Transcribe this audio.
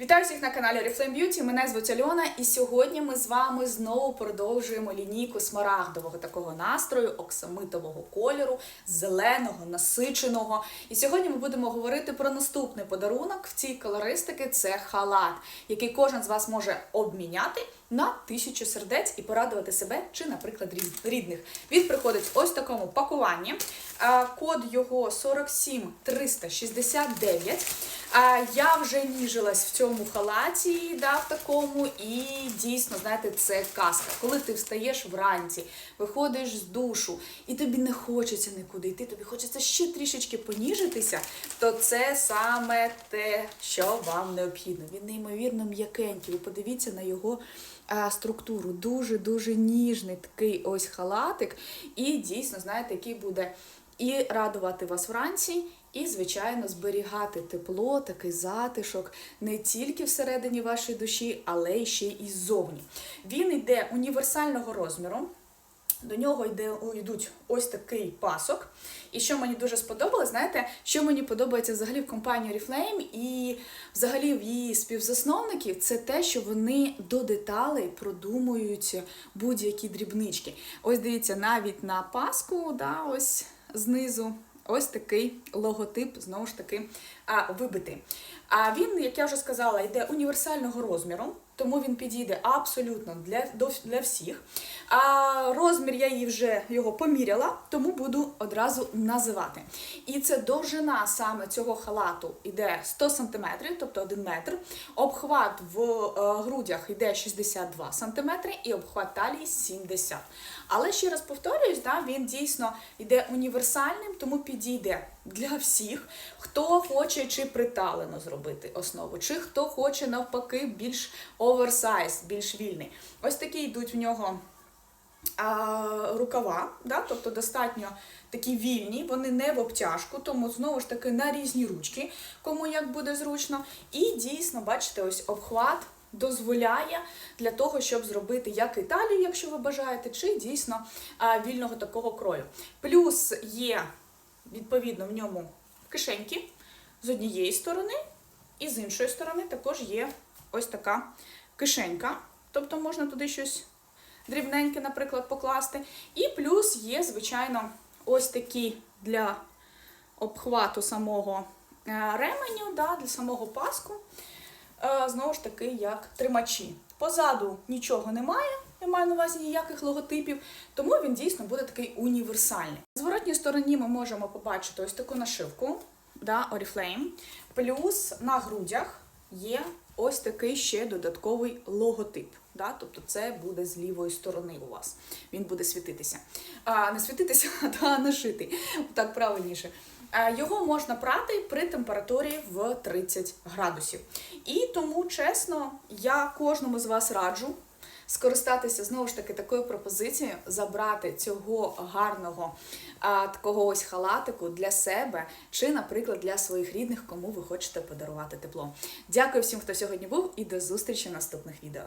Вітаю всіх на каналі Reflame Beauty. Мене звуть Альона, і сьогодні ми з вами знову продовжуємо лінійку смарагдового такого настрою, оксамитового кольору, зеленого, насиченого. І сьогодні ми будемо говорити про наступний подарунок в цій колористики це халат, який кожен з вас може обміняти на тисячу сердець і порадувати себе чи, наприклад, рідних. Він приходить ось в такому пакуванні. Код його 47369. А я вже ніжилась в цьому халаті, да, в такому, і дійсно, знаєте, це казка. Коли ти встаєш вранці, виходиш з душу, і тобі не хочеться нікуди йти, тобі хочеться ще трішечки поніжитися, то це саме те, що вам необхідно. Він неймовірно м'якенький. Ви подивіться на його структуру. Дуже-дуже ніжний такий ось халатик. І дійсно, знаєте, який буде і радувати вас вранці, і, звичайно, зберігати тепло, такий затишок не тільки всередині вашої душі, але ще й ззовні. Він йде універсального розміру. До нього йде, йдуть ось такий пасок. І що мені дуже сподобалось, знаєте, що мені подобається взагалі в компанії Oriflame і взагалі в її співзасновників, це те, що вони до деталей продумують будь-які дрібнички. Ось дивіться, навіть на паску, да, ось знизу. Ось такий логотип, знову ж таки, вибитий. А він, як я вже сказала, йде універсального розміру, тому він підійде абсолютно для, для всіх. А розмір я її вже його поміряла, тому буду одразу називати. І це довжина саме цього халату йде 100 см, тобто 1 метр. Обхват в е, грудях йде 62 см і обхват талії 70 Але ще раз повторююсь, да, він дійсно йде універсальним, тому підійде для всіх, хто хоче чи приталено зробити основу, чи хто хоче навпаки більш оверсайз, більш вільний. Ось такі йдуть в нього а, рукава, да? тобто достатньо такі вільні, вони не в обтяжку, тому знову ж таки на різні ручки, кому як буде зручно. І дійсно, бачите, ось обхват дозволяє для того, щоб зробити як і талію, якщо ви бажаєте, чи дійсно а, вільного такого крою. Плюс є, відповідно, в ньому кишеньки з однієї сторони, і з іншої сторони також є ось така кишенька. Тобто можна туди щось дрібненьке, наприклад, покласти. І плюс є, звичайно, ось такі для обхвату самого е, ременю, да, для самого паску. Е, Знову ж таки, як тримачі. Позаду нічого немає, я маю на увазі ніяких логотипів, тому він дійсно буде такий універсальний. На зворотній стороні ми можемо побачити ось таку нашивку да, Oriflame. Плюс на грудях є ось такий ще додатковий логотип. Да? Тобто це буде з лівої сторони у вас. Він буде світитися. А, не світитися, а нашити. Так правильніше. Його можна прати при температурі в 30 градусів. І тому, чесно, я кожному з вас раджу скористатися знову ж таки такою пропозицією, забрати цього гарного а, такого ось халатику для себе, чи, наприклад, для своїх рідних, кому ви хочете подарувати тепло. Дякую всім, хто сьогодні був, і до зустрічі в наступних відео.